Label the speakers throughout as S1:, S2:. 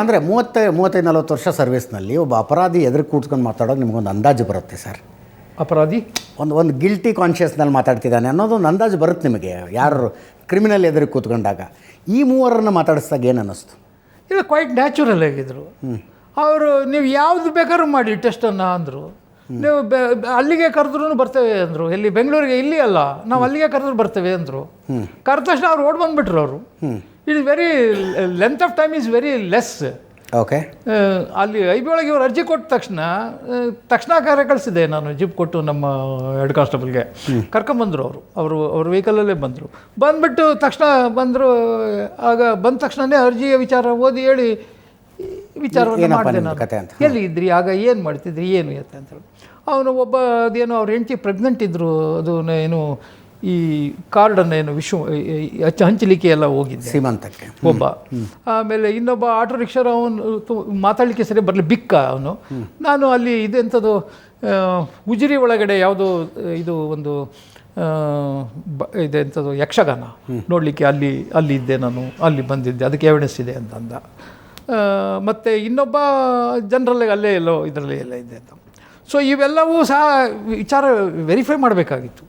S1: ಅಂದರೆ ಮೂವತ್ತೈ ಮೂವತ್ತೈದು ನಲ್ವತ್ತು ವರ್ಷ ಸರ್ವಿಸ್ನಲ್ಲಿ ಒಬ್ಬ ಅಪರಾಧಿ ಎದುರು ಕೂತ್ಕೊಂಡು ಮಾತಾಡೋಕೆ ನಿಮಗೊಂದು ಅಂದಾಜು ಬರುತ್ತೆ ಸರ್.
S2: ಅಪರಾಧಿ?
S1: ಒಂದು ಒಂದು ಗಿಲ್ಟಿ ಕಾನ್ಷಿಯಸ್ನಲ್ಲಿ ಮಾತಾಡ್ತಿದ್ದಾನೆ ಅನ್ನೋದು ಒಂದು ಅಂದಾಜು ಬರುತ್ತೆ ನಿಮಗೆ ಯಾರು ಕ್ರಿಮಿನಲ್ ಎದುರು ಕೂತ್ಕೊಂಡಾಗ. ಈ ಮೂವರನ್ನು ಮಾತಾಡಿಸಿದಾಗ ಏನು ಅನ್ನಿಸ್ತು?
S2: ಇಲ್ಲ ಕ್ವೈಟ್ ನ್ಯಾಚುರಲ್ ಆಗಿದ್ರು. ಅವರು ನೀವು ಯಾವುದು ಬೇಕಾದ್ರೂ ಮಾಡಿ ಟೆಸ್ಟನ್ನು ಅಂದರು. ನೀವು ಬೆ- ಅಲ್ಲಿಗೆ ಕರೆದ್ರೂ ಬರ್ತೇವೆ ಅಂದರು. ಎಲ್ಲಿ ಬೆಂಗಳೂರಿಗೆ ಇಲ್ಲಿ ಅಲ್ಲ. ನಾವು ಅಲ್ಲಿಗೆ ಕರೆದ್ರು ಬರ್ತೇವೆ ಅಂದರು. ಕರೆದ ತಕ್ಷಣ ಅವ್ರು ಓಡ್ ಬಂದುಬಿಟ್ರು ಅವರು. It is very length of time is very less
S1: okay
S2: ಅಲ್ಲಿ ಐ ಬಿ ಒಳಗೆ ಇವರು ಅರ್ಜಿ ಕೊಟ್ಟ ತಕ್ಷಣ ತಕ್ಷಣ ಕಾರ್ಯ ಕಳಿಸಿದೆ ನಾನು ಜಿಪ್ ಕೊಟ್ಟು ನಮ್ಮ ಹೆಡ್ ಕಾನ್ಸ್ಟೇಬಲ್ಗೆ. ಕರ್ಕೊಂಬಂದರು ಅವರು ಅವರು ಅವ್ರ ವೆಹಿಕಲಲ್ಲೇ ಬಂದರು. ಬಂದ್ಬಿಟ್ಟು ತಕ್ಷಣ ಬಂದರು ಆಗ ಬಂದ ತಕ್ಷಣವೇ ಅರ್ಜಿಯ ವಿಚಾರ ಓದಿ ಹೇಳಿ ವಿಚಾರವನ್ನು ಮಾಡಿದೆ ನಾನು? ಎಲ್ಲಿ ಇದ್ರಿ? ಆಗ ಏನು ಮಾಡ್ತಿದ್ರಿ? ಏನು ಎತ್ತ ಅಂತ ಹೇಳಿ ಅವನು ಒಬ್ಬ ಅದೇನು ಅವ್ರ ಹೆಂಡತಿ ಪ್ರೆಗ್ನೆಂಟ್ ಇದ್ದರು ಅದು ಏನು ಈ ಕಾರ್ಡನ್ನು ಏನು ವಿಶ್ವ ಹಂಚಲಿಕ್ಕೆ ಎಲ್ಲ ಹೋಗಿದ್ದೆ
S1: ಸೀಮಂತಕ್ಕೆ
S2: ಒಬ್ಬ. ಆಮೇಲೆ ಇನ್ನೊಬ್ಬ ಆಟೋ ರಿಕ್ಷಾರ ಅವನು ಮಾತಾಡಲಿಕ್ಕೆ ಸರಿ ಬರಲಿ ಬಿಕ್ಕ ಅವನು. ನಾನು ಅಲ್ಲಿ ಇದೆಂಥದ್ದು ಉಜಿರಿ ಒಳಗಡೆ ಯಾವುದೋ ಇದು ಒಂದು ಇದೆಂಥದ್ದು ಯಕ್ಷಗಾನ ನೋಡಲಿಕ್ಕೆ ಅಲ್ಲಿ ಅಲ್ಲಿ ಇದ್ದೆ ನಾನು ಅಲ್ಲಿ ಬಂದಿದ್ದೆ. ಅದಕ್ಕೆ ಎವಿಡೆನ್ಸ್ ಇದೆ ಅಂತ ಅಂದ ಮತ್ತು ಇನ್ನೊಬ್ಬ ಜನರಲ್ಲಾಗಿ ಅಲ್ಲೇ ಎಲ್ಲೋ ಇದರಲ್ಲಿ ಎಲ್ಲ ಇದೆ ಅಂತ. ಸೊ ಇವೆಲ್ಲವೂ ಸಹ ವಿಚಾರ ವೆರಿಫೈ ಮಾಡಬೇಕಾಗಿತ್ತು.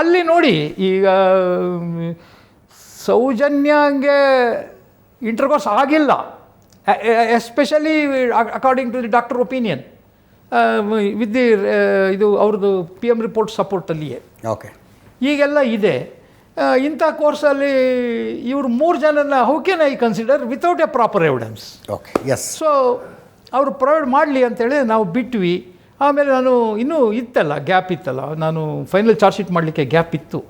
S2: ಅಲ್ಲಿ ನೋಡಿ ಈಗ ಸೌಜನ್ಯಂಗೆ ಇಂಟರ್ಕೋರ್ಸ್ ಆಗಿಲ್ಲ. Especially according to the doctor opinion with the ಇದು ಅವ್ರದ್ದು ಪಿ ಎಂ ರಿಪೋರ್ಟ್ ಸಪೋರ್ಟಲ್ಲಿಯೇ
S1: ಓಕೆ
S2: ಈಗೆಲ್ಲ ಇದೆ. ಇಂಥ ಕೋರ್ಸಲ್ಲಿ ಇವರು ಮೂರು ಜನನ how can I consider without a proper evidence
S1: okay yes
S2: so ಅವರು ಪ್ರೊವೈಡ್ ಮಾಡಲಿ ಅಂತೇಳಿ ನಾವು ಬಿಟ್ವಿ. ಆಮೇಲೆ ನಾನು ಇನ್ನೂ ಇತ್ತಲ್ಲ ಗ್ಯಾಪ್ ಇತ್ತಲ್ಲ. ನಾನು ಫೈನಲ್ ಚಾರ್ಜ್ ಶೀಟ್ ಮಾಡಲಿಕ್ಕೆ ಗ್ಯಾಪ್ ಇತ್ತು.